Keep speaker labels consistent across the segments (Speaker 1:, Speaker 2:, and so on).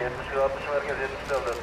Speaker 1: 70 60 merkez 70 aldı.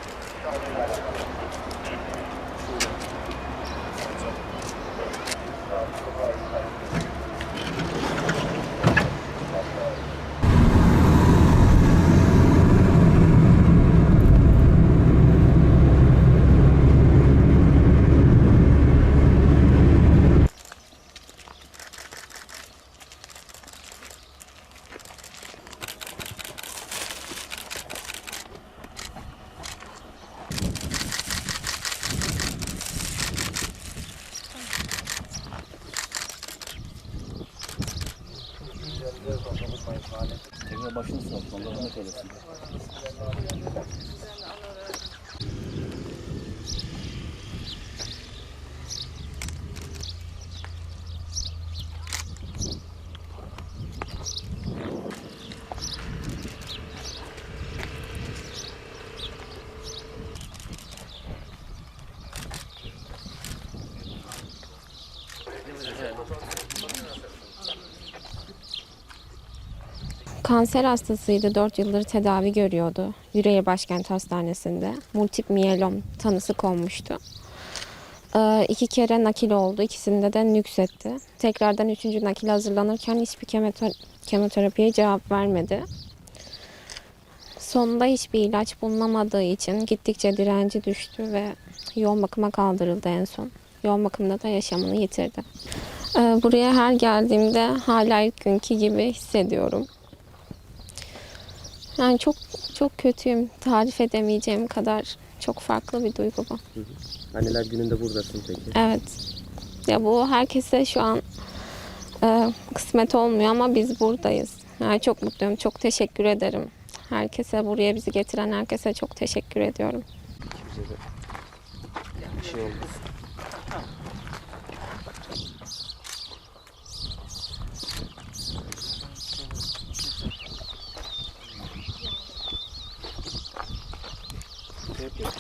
Speaker 2: Tekrar başını sağ olsun. Allah rahmet eylesin.
Speaker 3: Kanser hastasıydı. 4 yıldır tedavi görüyordu. Yüreğir Başkent Hastanesi'nde. Multip miyelom tanısı konmuştu. Ee, iki kere nakil oldu. İkisinde de nüksetti. Tekrardan üçüncü nakil hazırlanırken hiçbir kemoter- kemoterapiye cevap vermedi. Sonunda hiçbir ilaç bulunamadığı için gittikçe direnci düştü ve yoğun bakıma kaldırıldı en son. Yoğun bakımda da yaşamını yitirdi. Ee, buraya her geldiğimde hala ilk günkü gibi hissediyorum. Yani çok çok kötüyüm. Tarif edemeyeceğim kadar çok farklı bir duygu bu.
Speaker 4: Anneler gününde buradasın peki.
Speaker 3: Evet. Ya bu herkese şu an e, kısmet olmuyor ama biz buradayız. Yani çok mutluyum. Çok teşekkür ederim. Herkese buraya bizi getiren herkese çok teşekkür ediyorum.
Speaker 4: De bir şey olmaz.